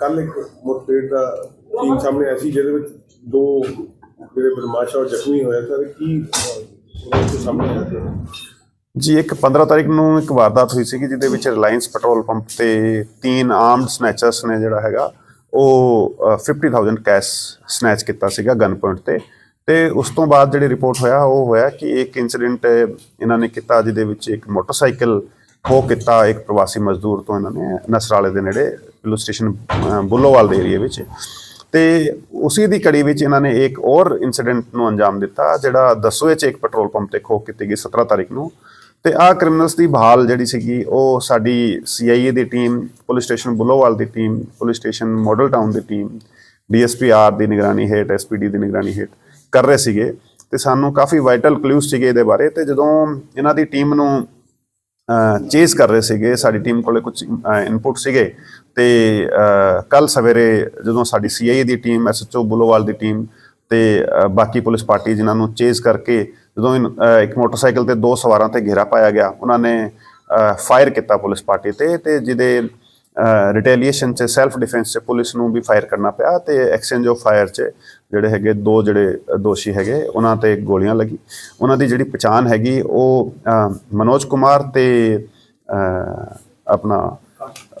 ਕੱਲ ਇੱਕ ਮੁੱਦੇ ਦਾ ਟੀਮ ਸਾਹਮਣੇ ਆਈ ਜਿਹਦੇ ਵਿੱਚ ਦੋ ਜਿਹੜੇ ਬਦਮਾਸ਼ ਆ ਉਹ ਜ਼ਖਮੀ ਹੋਇਆ ਸਰ ਕੀ ਉਹਨਾਂ ਦੇ ਸਾਹਮਣੇ ਆਇਆ ਸੀ? ਜੀ ਇੱਕ 15 ਤਾਰੀਖ ਨੂੰ ਇੱਕ ਵਾਰਦਾਤ ਹੋਈ ਸੀਗੀ ਜਿਹਦੇ ਵਿੱਚ ਰਿਲਾਇੰਸ ਪੈਟਰੋਲ ਪੰਪ ਤੇ ਤਿੰਨ ਆਰਮਡ ਸਨੈਚਰਸ ਨੇ ਜਿਹੜਾ ਹੈਗਾ ਉਹ ਅ, 50000 ਕੈਸ਼ ਸਨੈਚ ਕੀਤਾ ਸੀਗਾ ਗਨ ਪੁਆਇੰਟ ਤੇ। ਤੇ ਉਸ ਤੋਂ ਬਾਅਦ ਜਿਹੜੀ ਰਿਪੋਰਟ ਹੋਇਆ ਉਹ ਹੋਇਆ ਕਿ ਇੱਕ ਇਨਸੀਡੈਂਟ ਇਹਨਾਂ ਨੇ ਕੀਤਾ ਜਿਹਦੇ ਵਿੱਚ ਇੱਕ ਮੋਟਰਸਾਈਕਲ ਖੋ ਕੀਤਾ ਇੱਕ ਪ੍ਰਵਾਸੀ ਮਜ਼ਦੂਰ ਤੋਂ ਇਹਨਾਂ ਨੇ ਨਸਰਾਲੇ ਦੇ ਨੇੜੇ ਪੁਲਿਸ ਸਟੇਸ਼ਨ ਬੁੱਲੋਵਾਲ ਦੇ ਏਰੀਆ ਵਿੱਚ। ਤੇ ਉਸੇ ਦੀ ਕੜੀ ਵਿੱਚ ਇਹਨਾਂ ਨੇ ਇੱਕ ਹੋਰ ਇਨਸੀਡੈਂਟ ਨੂੰ ਅੰਜਾਮ ਦਿੱਤਾ, ਜਿਹੜਾ ਦਸੂਏ ਚ ਇੱਕ ਪੈਟਰੋਲ ਪੰਪ ਤੇ ਖੋਹ ਕੀਤੀ ਗਈ 17 ਤਾਰੀਖ ਨੂੰ। ਤੇ ਆ ਕ੍ਰਿਮੀਨਲਸ ਦੀ ਬਹਾਲ ਜਿਹੜੀ ਸੀਗੀ, ਉਹ ਸਾਡੀ ਸੀਆਈਏ ਦੀ ਟੀਮ ਪੁਲਿਸ ਸਟੇਸ਼ਨ ਬੁੱਲੋਵਾਲ ਦੀ team police station model town ਦੀ ਟੀਮ ਡੀਐਸਪੀ ਆਰ ਦੀ ਨਿਗਰਾਨੀ ਹੇਠ ਐਸਪੀਡੀ ਦੀ ਨਿਗਰਾਨੀ ਹੇਠ ਕਰ ਰਹੇ ਸੀਗੇ। ਤੇ ਸਾਨੂੰ ਕਾਫੀ ਵਾਈਟਲ ਕਲੂਸ ਸੀਗੇ ਇਹਦੇ ਬਾਰੇ। ਤੇ ਜਦੋਂ ਇਹਨਾਂ ਦੀ ਟੀਮ ਨੂੰ ਚੇਸ ਕਰ ਰਹੇ ਸੀਗੇ, ਸਾਡੀ ਟੀਮ ਕੋਲੇ ਕੁਝ ਇਨਪੁਟ ਸੀਗੇ ਤੇ ਕੱਲ ਸਵੇਰੇ ਜਦੋਂ ਸਾਡੀ ਸੀਆਈਏ ਦੀ ਟੀਮ ਐਸਐਚਓ ਬੁਲੋਵਾਲ ਦੀ ਟੀਮ ਤੇ ਬਾਕੀ ਪੁਲਿਸ ਪਾਰਟੀ ਜਿਨ੍ਹਾਂ ਨੂੰ ਚੇਜ਼ ਕਰਕੇ ਜਦੋਂ ਇੱਕ ਮੋਟਰਸਾਈਕਲ ਤੇ ਦੋ ਸਵਾਰਾਂ ਤੇ ਘੇਰਾ ਪਾਇਆ ਗਿਆ, ਉਹਨਾਂ ਨੇ ਫਾਇਰ ਕੀਤਾ ਪੁਲਿਸ ਪਾਰਟੀ ਤੇ ਤੇ ਜਿਹਦੇ ਰਿਟੈਲੀਏਸ਼ਨ ਚ ਸੈਲਫ ਡਿਫੈਂਸ ਚ ਪੁਲਿਸ ਨੂੰ ਵੀ ਫਾਇਰ ਕਰਨਾ ਪਿਆ ਤੇ ਐਕਸਚੇਂਜ ਆਫ ਫਾਇਰ ਚ ਜਿਹੜੇ ਹੈਗੇ ਦੋ ਜਿਹੜੇ ਦੋਸ਼ੀ ਹੈਗੇ, ਉਹਨਾਂ ਤੇ ਗੋਲੀਆਂ ਲੱਗੀ। ਉਹਨਾਂ ਦੀ ਜਿਹੜੀ ਪਛਾਣ ਹੈਗੀ ਉਹ ਮਨੋਜ ਕੁਮਾਰ ਤੇ ਆਪਣਾ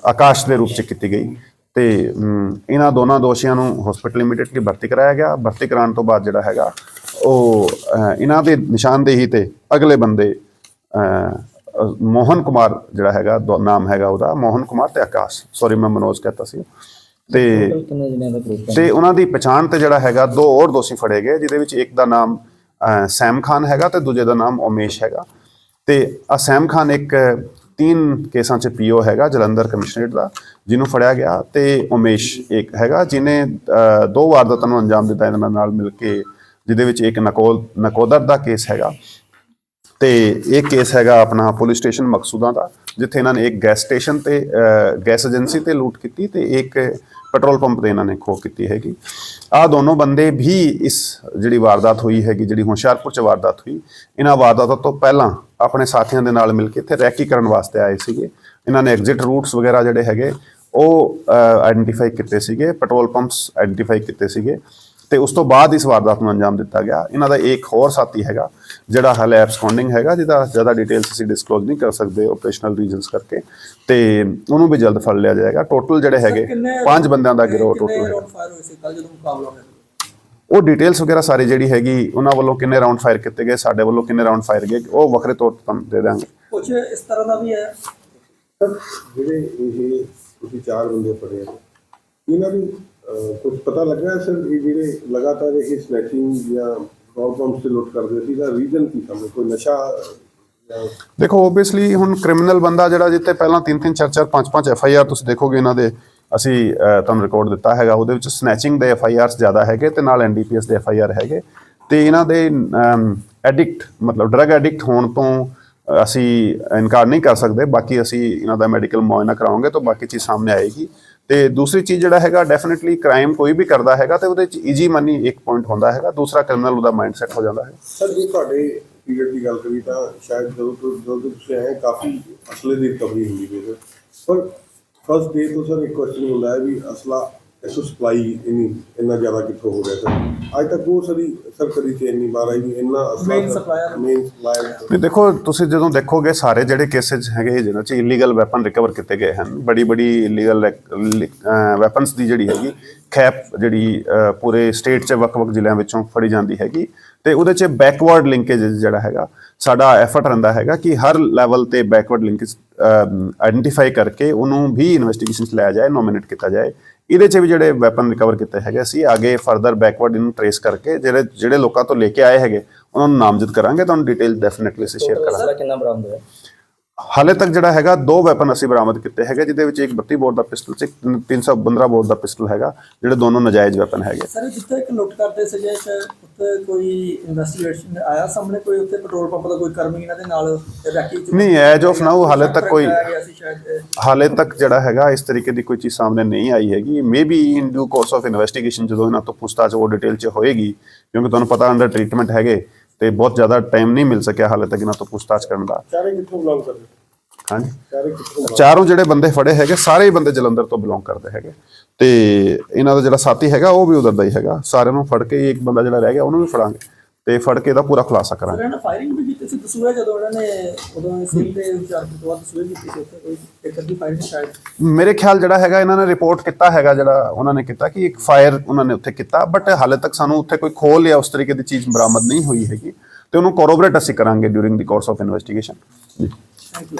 ਆਕਾਸ਼ ਦੇ ਰੂਪ ਚ ਕੀਤੀ ਗਈ ਤੇ ਇਹਨਾਂ ਦੋਨਾਂ ਦੋਸ਼ੀਆਂ ਨੂੰ ਹਸਪੀਟਲ ਇਮੀਡੀਏਟਲੀ ਭਰਤੀ ਕਰਾਇਆ ਗਿਆ। ਭਰਤੀ ਕਰਾਉਣ ਤੋਂ ਬਾਅਦ ਜਿਹੜਾ ਹੈਗਾ, ਉਹ ਇਹਨਾਂ ਦੇ ਨਿਸ਼ਾਨਦੇਹੀ ਤੇ ਅਗਲੇ ਬੰਦੇ ਮੋਹਨ ਕੁਮਾਰ ਜਿਹੜਾ ਹੈਗਾ, ਦੋ- ਨਾਮ ਹੈਗਾ ਉਹਦਾ, ਮੋਹਨ ਕੁਮਾਰ ਤੇ ਆਕਾਸ਼। ਸੌਰੀ ਮੈਂ ਮਨੋਜ ਕਹਤਾ ਸੀ। ਤੇ ਤੇ ਉਹਨਾਂ ਦੀ ਪਛਾਣ ਤੇ ਜਿਹੜਾ ਹੈਗਾ, ਦੋ ਹੋਰ ਦੋਸ਼ੀ ਫੜੇ ਗਏ, ਜਿਹਦੇ ਵਿੱਚ ਇੱਕ ਦਾ ਨਾਮ ਸੈਮ ਖਾਨ ਹੈਗਾ ਤੇ ਦੂਜੇ ਦਾ ਨਾਮ ਉਮੇਸ਼ ਹੈਗਾ। ਤੇ ਆ ਸੈਮ ਖਾਨ ਇੱਕ ਤਿੰਨ ਕੇਸਾਂ ਚ ਪੀਓ ਹੈਗਾ, ਜਲੰਧਰ ਕਮਿਸ਼ਨਰੇਟ ਦਾ, ਜਿਹਨੂੰ ਫੜਿਆ ਗਿਆ ਤੇ ਉਮੇਸ਼ ਇੱਕ ਹੈਗਾ ਜਿਨੇ ਦੋ ਵਾਰਦਾਤਾਂ ਨੂੰ ਅੰਜਾਮ ਦਿੱਤਾ ਇਹਨਾਂ ਨਾਲ ਮਿਲ ਕੇ, ਜਿਹਦੇ ਵਿੱਚ ਇੱਕ ਨਕੋਲ, ਨਕੋਦਰ ਦਾ ਕੇਸ ਹੈਗਾ ਤੇ ਇਹ ਕੇਸ ਹੈਗਾ ਆਪਣਾ ਪੁਲਿਸ ਸਟੇਸ਼ਨ ਮਕਸੂਦਾਂ ਦਾ ਜਿੱਥੇ ਇਹਨਾਂ ਨੇ ਇੱਕ ਗੈਸ ਸਟੇਸ਼ਨ ਤੇ ਗੈਸ ਏਜੰਸੀ ਤੇ ਲੂਟ ਕੀਤੀ ਤੇ ਇੱਕ ਪੈਟਰੋਲ ਪੰਪ ਤੇ ਇਹਨਾਂ ਨੇ ਖੋਹ ਕੀਤੀ ਹੈਗੀ। ਆ ਦੋਨੋਂ ਬੰਦੇ ਵੀ ਇਸ ਜਿਹੜੀ ਵਾਰਦਾਤ ਹੋਈ ਹੈਗੀ, ਜਿਹੜੀ ਹੁਸ਼ਿਆਰਪੁਰ ਚ ਵਾਰਦਾਤ ਹੋਈ, ਇਹਨਾਂ ਵਾਰਦਾਤਾਂ ਤੋਂ ਪਹਿਲਾਂ ਆਪਣੇ ਸਾਥੀਆਂ ਦੇ ਨਾਲ ਮਿਲ ਕੇ ਇੱਥੇ ਰੈਕੀ ਕਰਨ ਵਾਸਤੇ ਆਏ ਸੀਗੇ। ਇਹਨਾਂ ਨੇ ਐਗਜ਼ਿਟ ਰੂਟਸ ਵਗੈਰਾ ਜਿਹੜੇ ਹੈਗੇ, ਉਹ ਆਇਡੈਂਟੀਫਾਈ ਕੀਤੇ ਸੀਗੇ ਪੈਟਰੋਲ ਪੰਪਸ ਆਇਡੈਂਟੀਫਾਈ ਕੀਤੇ ਸੀਗੇ। ਤੇ ਉਸ ਤੋਂ ਬਾਅਦ ਇਸ ਵਾਰਦਾਤ ਨੂੰ ਅੰਜਾਮ ਦਿੱਤਾ ਗਿਆ। ਇਹਨਾਂ ਦਾ ਇੱਕ ਹੋਰ ਸਾਥੀ ਹੈਗਾ ਜਿਹੜਾ ਹਾਲੇ ਐਬਸਕੌਂਡਿੰਗ ਹੈਗਾ ਜਿਹਦਾ ਜ਼ਿਆਦਾ ਡਿਟੇਲਸ ਅਸੀਂ ਡਿਸਕਲੋਜ਼ ਨਹੀਂ ਕਰ ਸਕਦੇ ਆਪਰੇਸ਼ਨਲ ਰੀਜ਼ਨਸ ਕਰਕੇ ਤੇ ਉਹਨੂੰ ਵੀ ਜਲਦ ਫੜ ਲਿਆ ਜਾਏਗਾ। ਟੋਟਲ ਜਿਹੜੇ ਹੈਗੇ ਪੰਜ ਬੰਦਿਆਂ ਦਾ ਗਿਰੋਹ ਟੋਟਲ ਸੀ ਉਹ ਡਿਟੇਲਸ ਵਗੈਰਾ ਸਾਰੀ ਜਿਹੜੀ ਹੈਗੀ ਉਹਨਾਂ ਵੱਲੋਂ ਕਿੰਨੇ ਰਾਉਂਡ ਫਾਇਰ ਕੀਤੇ ਗਏ ਸਾਡੇ ਵੱਲੋਂ ਕਿੰਨੇ ਰਾਉਂਡ ਫਾਇਰ ਗਏ ਉਹ ਵੱਖਰੇ ਤੌਰ ਤੇ ਤੁਹਾਨੂੰ ਦੇ ਦਾਂਗੇ ਕੁਝ ਇਸ ਤਰ੍ਹਾਂ ਦਾ ਵੀ ਹੈ। ਜਿਹੜੇ ਇਹ ਤੁਸੀਂ ਚਾਰ ਬੰਦੇ ਫੜੇ ਇਹਨਾਂ ਨੂੰ ਕੁਝ ਪਤਾ ਲੱਗਾ ਸਰ ਇਹ ਜਿਹੜੇ ਲਗਾਤਾਰ ਇਹ ਸਨੈਚਿੰਗ ਜਾਂ ਪੈਟਰੋਲ ਪੰਪ ਤੇ ਲੁੱਟ ਕਰਦੇ ਸੀ ਦਾ ਰੀਜ਼ਨ ਕੀ ਸਾਹਮਣੇ ਕੋਈ ਨਸ਼ਾ ਜਾਂ ਦੇਖੋ ਓਬਵੀਅਸਲੀ ਹੁਣ ਕ੍ਰਿਮੀਨਲ ਬੰਦਾ ਜਿਹੜਾ ਜਿੱਤੇ ਪਹਿਲਾਂ 3 3 4 4 5 5 ਐਫ ਆਈ ਆਰ ਤੁਸੀਂ ਦੇਖੋਗੇ ਇਹਨਾਂ ਦੇ, ਅਸੀਂ ਤੁਹਾਨੂੰ ਰਿਕਾਰਡ ਦਿੱਤਾ ਹੈਗਾ, ਉਹਦੇ ਵਿੱਚ ਸਨੈਚਿੰਗ ਦੇ ਐਫ ਆਈ ਆਰਸ ਜ਼ਿਆਦਾ ਹੈਗੇ ਤੇ ਨਾਲ ਐਨ ਡੀ ਪੀ ਐਸ ਦੇ ਐਫ ਆਈ ਆਰ ਹੈਗੇ ਤੇ ਇਹਨਾਂ ਦੇ ਐਡਿਕਟ ਮਤਲਬ ਡਰਗ ਐਡਿਕਟ ਹੋਣ ਤੋਂ ਅਸੀਂ ਇਨਕਾਰ ਨਹੀਂ ਕਰ ਸਕਦੇ, ਬਾਕੀ ਅਸੀਂ ਇਹਨਾਂ ਦਾ ਮੈਡੀਕਲ ਮੁਆਇਨਾ ਕਰਾਉਂਗੇ ਤਾਂ ਬਾਕੀ ਚੀਜ਼ ਸਾਹਮਣੇ ਆਏਗੀ। ਤੇ ਦੂਸਰੀ ਚੀਜ਼ ਜਿਹੜਾ ਹੈਗਾ ਡੈਫੀਨਿਟਲੀ ਕ੍ਰਾਈਮ ਕੋਈ ਵੀ ਕਰਦਾ ਹੈਗਾ ਤੇ ਉਹਦੇ ਚ ਈਜੀ ਮਨੀ ਇੱਕ ਪੁਆਇੰਟ ਹੁੰਦਾ ਹੈਗਾ, ਦੂਸਰਾ ਕ੍ਰਿਮੀਨਲ ਉਹਦਾ ਮਾਈਂਡ ਸੈਟ ਹੋ ਜਾਂਦਾ ਹੈ। ਸਰ, ਜੀ ਤੁਹਾਡੇ ਪੀਰੀਅਡ ਦੀ ਗੱਲ ਕਰੀ ਤਾਂ ਸ਼ਾਇਦ ਜਦੋਂ ਤੋਂ ਜਦੋਂ ਤੋਂ ਤੁਸੀਂ ਆਏ, ਕਾਫੀ ਅਸਲੇ ਦੀ ਰਿਕਵਰੀ ਹੁੰਦੀ ਹੈ। ਸਰ ਪਰ ਫਸਟ ਡੇ ਤੋਂ ਸਰ, ਇੱਕ ਕੁਐਸਚਨ ਹੁੰਦਾ ਹੈ ਵੀ ਅਸਲਾ ਇਸੋ ਸਪਲਾਈ ਇੰਨੀ ਇੰਨਾ ਜ਼ਿਆਦਾ ਕਿੱਥੋਂ ਹੋ ਰਿਹਾ ਸਰ ਅੱਜ ਤੱਕ ਉਹ ਸਰੀ ਸਰ ਕਦੀ ਤੇ ਇੰਨੀ ਵਾਰ ਆਈ ਵੀ ਇੰਨਾ Main supplier। ਮੇਨ ਸਪਲਾਇਰ ਨਹੀਂ ਦੇਖੋ ਤੁਸੀਂ ਜਦੋਂ ਦੇਖੋਗੇ ਸਾਰੇ ਜਿਹੜੇ ਕੇਸਿਸ ਹੈਗੇ ਜਿਹਨਾਂ 'ਚ ਇਲੀਗਲ ਵੈਪਨ ਰਿਕਵਰ ਕੀਤੇ ਗਏ ਹਨ ਬੜੀ ਬੜੀ ਇਲੀਗਲ ਵੈਪਨਸ ਦੀ ਜਿਹੜੀ ਹੈਗੀ ਖੈਪ ਜਿਹੜੀ ਪੂਰੇ ਸਟੇਟ 'ਚ ਵੱਖ-ਵੱਖ ਜ਼ਿਲ੍ਹਿਆਂ ਵਿੱਚੋਂ ਫੜੀ ਜਾਂਦੀ ਹੈਗੀ ਤੇ ਉਹਦੇ 'ਚ ਬੈਕਵਰਡ ਲਿੰਕੇਜ ਜਿਹੜਾ ਹੈਗਾ ਸਾਡਾ ਐਫਰਟ ਰਹਿੰਦਾ ਹੈਗਾ ਕਿ ਹਰ ਲੈਵਲ ਤੇ ਬੈਕਵਰਡ ਲਿੰਕੇਜ ਆਇਡੈਂਟੀਫਾਈ ਕਰਕੇ ਉਹਨੂੰ ਵੀ ਇਨਵੈਸਟੀਗੇਸ਼ਨ 'ਚ ਲਿਆ ਜਾਏ ਨੋਮੀਨੇਟ ਕੀਤਾ ਜਾਏ। ਇਹਦੇ 'ਚ ਵੀ ਜਿਹੜੇ ਵੈਪਨ ਰਿਕਵਰ ਕੀਤੇ ਹੈਗੇ ਅਸੀਂ ਅੱਗੇ ਫਰਦਰ ਬੈਕਵਰਡ ਇਹਨੂੰ ਟਰੇਸ ਕਰਕੇ ਜਿਹੜੇ ਜਿਹੜੇ ਲੋਕਾਂ ਤੋਂ ਲੈ ਕੇ ਆਏ ਹੈਗੇ ਉਹਨਾਂ ਨੂੰ ਨਾਮਜ਼ਦ ਕਰਾਂਗੇ ਤੁਹਾਨੂੰ ਡਿਟੇਲ ਡੈਫੀਨਿਟਲੀ ਅਸੀਂ ਸ਼ੇਅਰ ਕਰਾਂਗੇ। ਸਾਰਾ ਕਿੰਨਾ ਬਰਾਮਦ ਹੋਇਆ? ਹਾਲੇ ਤੱਕ ਜਿਹੜਾ ਹੈਗਾ ਦੋ ਵੈਪਨ ਅਸੀਂ ਬਰਾਮਦ ਕੀਤੇ ਹੈਗੇ ਜਿਹਦੇ ਵਿੱਚ ਇੱਕ 32 ਬੋਰ ਦਾ ਪਿਸਟਲ ਤੇ ਇੱਕ 315 ਬੋਰ ਦਾ ਪਿਸਟਲ ਹੈਗਾ ਜਿਹੜੇ ਦੋਨੋਂ ਨਜਾਇਜ਼ ਵੈਪਨ ਹੈਗੇ। ਸਰ ਜਿੱਥੇ ਇੱਕ ਲੁੱਟ ਕਰਦੇ ਸੀਗੇ ਉੱਥੇ ਕੋਈ ਇਨਵੈਸਟੀਗੇਸ਼ਨ ਆਇਆ ਸਾਹਮਣੇ ਕੋਈ ਉੱਥੇ ਪੈਟਰੋਲ ਪੰਪ ਦਾ ਕੋਈ ਕਰਮੀ ਇਹਨਾਂ ਦੇ ਨਾਲ ਰੈਕੀ ਨਹੀਂ ਐਜ ਆਫ ਨਾਓ ਹਾਲੇ ਤੱਕ ਕੋਈ। ਹਾਲੇ ਤੱਕ ਜਿਹੜਾ ਹੈਗਾ ਇਸ ਤਰੀਕੇ ਦੀ ਕੋਈ ਚੀਜ਼ ਸਾਹਮਣੇ ਨਹੀਂ ਆਈ ਹੈਗੀ। Maybe in due course of investigation ਜਦੋਂ ਇਹਨਾਂ ਤੋਂ ਪੁੱਛਤਾਛ ਉਹ ਡਿਟੇਲ 'ਚ ਹੋਏਗੀ ਕਿਉਂਕਿ ਤੁਹਾਨੂੰ ਪਤਾ ਅੰਡਰ ਟ੍ਰੀਟਮੈਂਟ ਹੈਗੇ। ਤੇ ਬਹੁਤ ਜ਼ਿਆਦਾ ਟਾਈਮ ਨਹੀਂ ਮਿਲ ਸਕਿਆ ਹਾਲੇ ਤੱਕ ਇਹਨਾਂ ਤੋਂ ਪੁੱਛਤਾਛ ਕਰਨ ਦਾ। ਚਾਰੇ ਕਿੱਥੋਂ ਬਿਲੋਂਗ ਕਰਦੇ? ਹਾਂਜੀ। ਸਾਰੇ ਕਿੱਥੋਂ ਚਾਰੋਂ ਜਿਹੜੇ ਬੰਦੇ ਫੜੇ ਹੈਗੇ ਸਾਰੇ ਹੀ ਬੰਦੇ ਜਲੰਧਰ ਤੋਂ ਬਿਲੋਂਗ ਕਰਦੇ ਹੈਗੇ। ਤੇ ਇਹਨਾਂ ਦਾ ਜਿਹੜਾ ਸਾਥੀ ਹੈਗਾ ਉਹ ਵੀ ਉਧਰ ਦਾ ਹੀ ਹੈਗਾ। ਸਾਰਿਆਂ ਨੂੰ ਫੜ ਕੇ ਇੱਕ ਬੰਦਾ ਜਿਹੜਾ ਰਹਿ ਗਿਆ ਉਹਨੂੰ ਵੀ ਫੜਾਂਗੇ। ਤੇ ਫੜ ਕੇ ਇਹਦਾ ਪੂਰਾ ਖੁਲਾਸਾ ਕਰਾਂਗੇ। ਉਹਨਾਂ ਨੇ ਫਾਇਰਿੰਗ ਵੀ ਕੀਤੀ ਸੀ ਦਸੂਆ ਜਦੋਂ ਉਹਨਾਂ ਨੇ ਉਦੋਂ ਸਿੰਘ ਦੇ ਵਿਚਾਰ ਤੋਂ ਬਾਅਦ ਦਸੂਆ ਕੀਤੀ ਸੀ ਉੱਥੇ ਕੋਈ ਇੱਕ ਅੱਧੀ ਫਾਇਰਿੰਗ ਸ਼ਾਇਦ ਮੇਰੇ ਖਿਆਲ ਜਿਹੜਾ ਹੈਗਾ ਇਹਨਾਂ ਨੇ ਰਿਪੋਰਟ ਕੀਤਾ ਹੈਗਾ ਜਿਹੜਾ ਉਹਨਾਂ ਨੇ ਕੀਤਾ ਕਿ ਇੱਕ ਫਾਇਰ ਉਹਨਾਂ ਨੇ ਉੱਥੇ ਕੀਤਾ ਬਟ ਹਾਲੇ ਤੱਕ ਸਾਨੂੰ ਉੱਥੇ ਕੋਈ ਖੋਲ ਜਾਂ ਉਸ ਤਰੀਕੇ ਦੀ ਚੀਜ਼ ਬਰਾਮਦ ਨਹੀਂ ਹੋਈ ਹੈਗੀ। ਤੇ ਉਹਨੂੰ ਕੋਰੋਬਰੇਟ ਅਸੀਂ ਕਰਾਂਗੇ during the course of investigation ਜੀ। ਥੈਂਕ